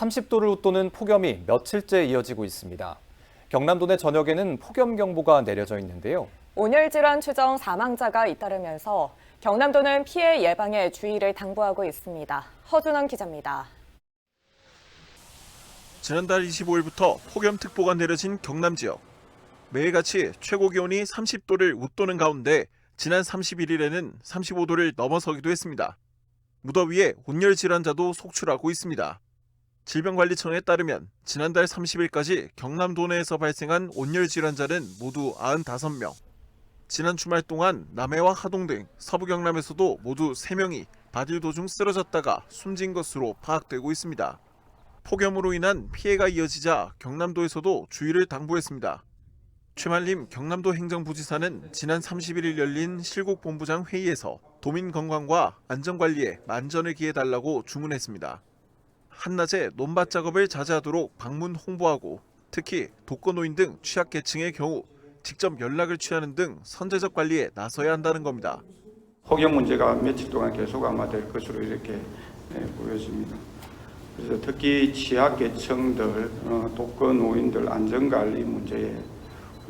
30도를 웃도는 폭염이 며칠째 이어지고 있습니다. 경남도 내 전역에는 폭염 경보가 내려져 있는데요. 온열 질환 추정 사망자가 잇따르면서 경남도는 피해 예방에 주의를 당부하고 있습니다. 허준원 기자입니다. 지난달 25일부터 폭염특보가 내려진 경남 지역. 매일같이 최고 기온이 30도를 웃도는 가운데 지난 31일에는 35도를 넘어서기도 했습니다. 무더위에 온열 질환자도 속출하고 있습니다. 질병관리청에 따르면 지난달 30일까지 경남 도 내에서 발생한 온열 질환자는 모두 95명. 지난 주말 동안 남해와 하동 등 서부 경남에서도 모두 3명이 바딜 도중 쓰러졌다가 숨진 것으로 파악되고 있습니다. 폭염으로 인한 피해가 이어지자 경남도에서도 주의를 당부했습니다. 최만림 경남도 행정부지사는 지난 31일 열린 실국본부장 회의에서 도민 건강과 안전관리에 만전을 기해달라고 주문했습니다. 한낮에 논밭 작업을 자제하도록 방문 홍보하고 특히 독거노인 등 취약계층의 경우 직접 연락을 취하는 등 선제적 관리에 나서야 한다는 겁니다. 폭염 문제가 며칠 동안 계속 아마 될 것으로 이렇게 예, 보여집니다. 그래서 특히 취약계층들, 어, 독거 노인들 안전관리 문제에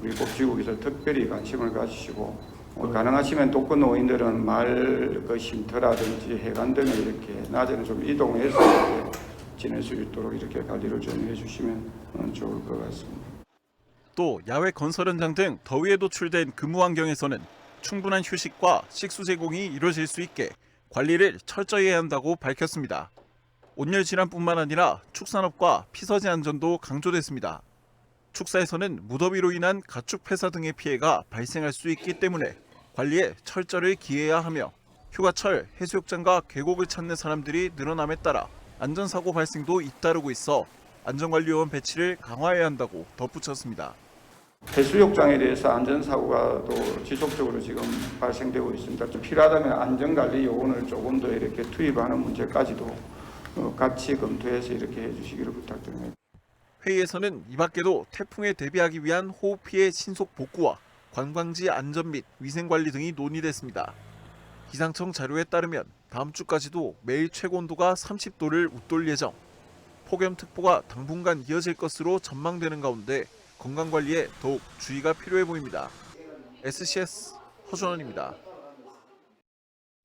우리 복지국에서 특별히 관심을 가지시고 어, 가능하시면 독거 노인들은 말그 쉼터라든지 해관 등에 이렇게 낮에는 좀 이동해서 지낼 수 있도록 이렇게 관리를 좀 해주시면 어, 좋을 것 같습니다. 또 야외 건설 현장 등 더위에 노출된 근무 환경에서는 충분한 휴식과 식수 제공이 이루어질 수 있게 관리를 철저히 해야 한다고 밝혔습니다. 온열 질환뿐만 아니라 축산업과 피서지 안전도 강조됐습니다. 축사에서는 무더위로 인한 가축 폐사 등의 피해가 발생할 수 있기 때문에 관리에 철저를 기해야 하며 휴가철 해수욕장과 계곡을 찾는 사람들이 늘어남에 따라 안전사고 발생도 잇따르고 있어 안전관리요원 배치를 강화해야 한다고 덧붙였습니다. 해수욕장에 대해서 안전사고가 또 지속적으로 지금 발생되고 있습니다. 좀 필요하다면 안전관리 요원을 조금 더 이렇게 투입하는 문제까지도 어, 같이 검토해서 이렇게 해주시기를 부탁드립니다. 회의에서는 이 밖에도 태풍에 대비하기 위한 호흡 피해 신속 복구와 관광지 안전 및 위생 관리 등이 논의됐습니다. 기상청 자료에 따르면 다음 주까지도 매일 최고 온도가 30도를 웃돌 예정. 폭염특보가 당분간 이어질 것으로 전망되는 가운데 건강 관리에 더욱 주의가 필요해 보입니다. SCS 허준원입니다.